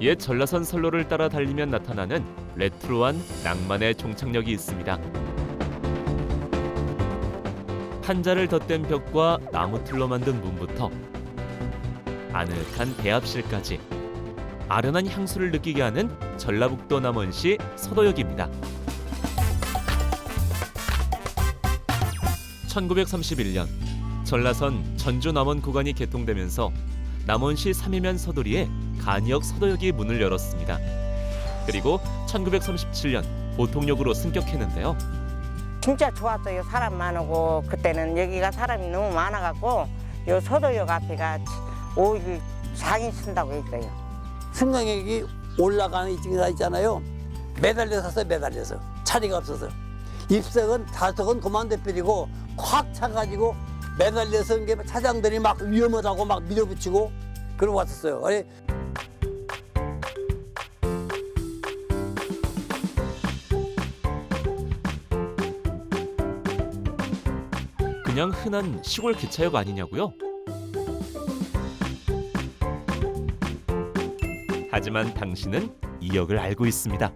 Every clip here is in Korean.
옛 전라선 선로를 따라 달리면 나타나는 레트로한 낭만의 종착역이 있습니다. 판자를 덧댄 벽과 나무 틀로 만든 문부터 아늑한 대합실까지 아련한 향수를 느끼게 하는 전라북도 남원시 서도역입니다. 1931년 전라선 전주 남원 구간이 개통되면서 남원시 삼해면 서도리에 간이역 서도역이 문을 열었습니다. 그리고 1937년 보통역으로 승격했는데요. 진짜 좋았어요. 사람 많고 그때는 여기가 사람이 너무 많아갖고 요 서도역 앞에가 오일 상인 쓴다고 했어요. 승강역이 올라가는 이쪽에 있잖아요. 매달려 섰어요, 매달려서. 자리가 없어서. 입석은 좌석은 그만둬버리고 콱 차가지고 매달려서 이게 차장들이 막 위험하다고 막 밀어붙이고 그러고 왔었어요. 아니, 그냥 흔한 시골 기차역 아니냐고요? 하지만 당신은 이 역을 알고 있습니다.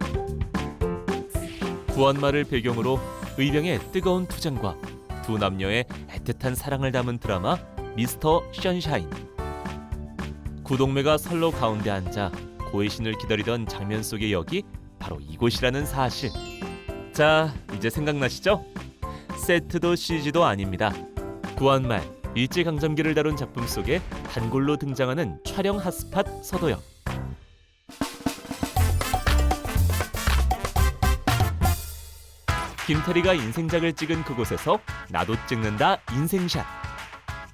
구원말을 배경으로 의병의 뜨거운 투쟁과 두 남녀의 애틋한 사랑을 담은 드라마 미스터 션샤인. 구동매가 선로 가운데 앉아 고해신을 기다리던 장면 속의 역이 바로 이곳이라는 사실. 자, 이제 생각나시죠? 세트도 CG도 아닙니다. 구한말 일제강점기를 다룬 작품 속에 단골로 등장하는 촬영 핫스팟 서도역. 김태리가 인생작을 찍은 그곳에서 나도 찍는다 인생샷.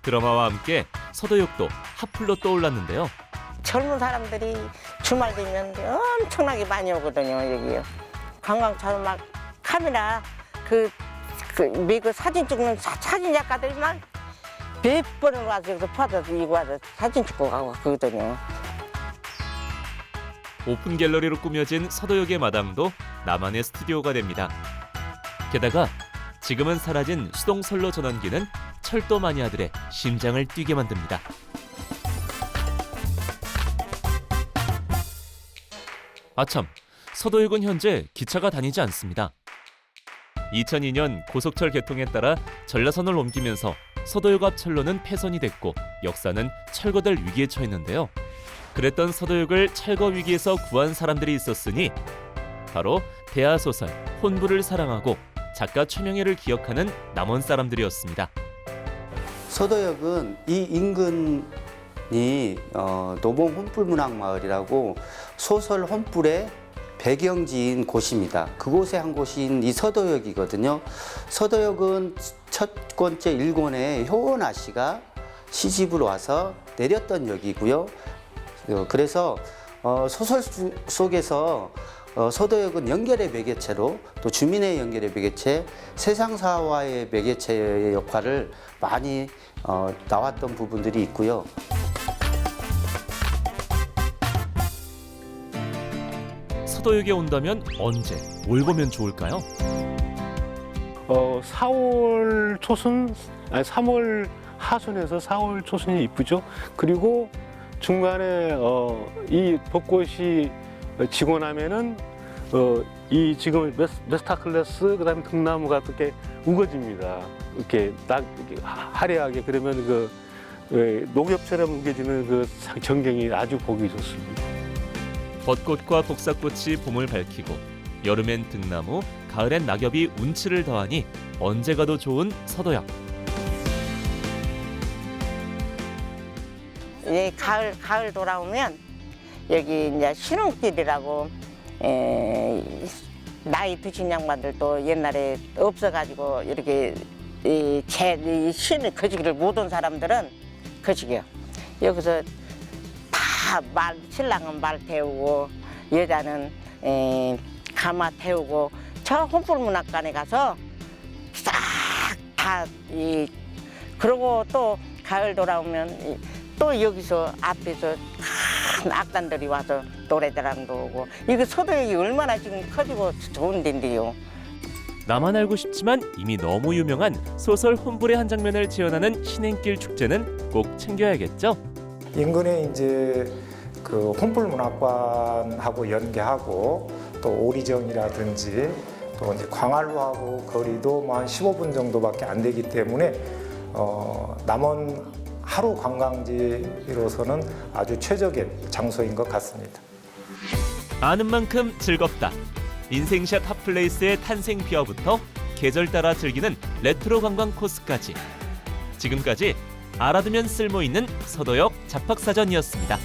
드라마와 함께 서도역도 핫플로 떠올랐는데요. 젊은 사람들이 주말 되면 엄청나게 많이 오거든요, 여기요. 관광차로 막 카메라 그, 그 미국 사진 찍는 사, 사진 작가들이 막몇 번을 와서 여기서 받아서 이거 와서 사진 찍고 가고 그러거든요. 오픈 갤러리로 꾸며진 서도역의 마당도 나만의 스튜디오가 됩니다. 게다가 지금은 사라진 수동 선로 전원기는 철도 마니아들의 심장을 뛰게 만듭니다. 아참, 서도역은 현재 기차가 다니지 않습니다. 2002년 고속철 개통에 따라 전라선을 옮기면서 서도역 앞 철로는 폐선이 됐고 역사는 철거될 위기에 처했는데요. 그랬던 서도역을 철거 위기에서 구한 사람들이 있었으니 바로 대하소설 혼부를 사랑하고 작가 최명혜를 기억하는 남원 사람들이었습니다. 서도역은 이 인근이 어, 노봉 혼불 문학 마을이라고 소설 혼불의 배경지인 곳입니다. 그곳의 한 곳인 이 서도역이거든요. 서도역은 첫 번째 일본의 효원아 씨가 시집을 와서 내렸던 역이고요. 어, 그래서 어, 소설 수- 속에서 어, 서도역은 연결의 매개체로 또 주민의 연결의 매개체, 세상사와의 매개체의 역할을 많이 어, 나왔던 부분들이 있고요. 서도역에 온다면 언제 뭘 보면 좋을까요? 어, 4월 초순, 아니 3월 하순에서 4월 초순이 이쁘죠. 그리고 중간에 어, 이 벚꽃이 지고 나면은 어, 이 지금 메스, 메스타클래스 그다음에 등나무가 이렇게 우거집니다. 이렇게 딱 이렇게 하- 화려하게 그러면 그 왜, 녹엽처럼 우겨지는 그 상- 전경이 아주 보기 좋습니다. 벚꽃과 복사꽃이 봄을 밝히고 여름엔 등나무, 가을엔 낙엽이 운치를 더하니 언제 가도 좋은 서도역. 이 가을 가을 돌아오면 여기 이제 신혼길이라고 에, 나이 드신 양반들도 옛날에 없어가지고 이렇게 이 제 이 신을 거지기를 못 온 사람들은 거지기요. 여기서 다 말 신랑은 말 태우고 여자는 에, 가마 태우고 저 혼불문학관에 가서 싹 다 이 그러고 또 가을 돌아오면 이- 또 여기서 앞에서 큰 악단들이 와서 노래자랑도 오고 이거 소도역이 얼마나 지금 커지고 좋은 데인데요. 나만 알고 싶지만 이미 너무 유명한 소설 혼불의 한 장면을 재현하는 신행길 축제는 꼭 챙겨야겠죠? 인근에 이제 그 혼불문학관하고 연계하고 또 오리정이라든지 또 이제 광안루하고 거리도 뭐 한 15분 정도밖에 안 되기 때문에 어, 남원 하루 관광지로서는 아주 최적의 장소인 것 같습니다. 아는 만큼 즐겁다. 인생샷 핫플레이스의 탄생 비화부터 계절 따라 즐기는 레트로 관광 코스까지. 지금까지 알아두면 쓸모 있는 서도역 잡학사전이었습니다.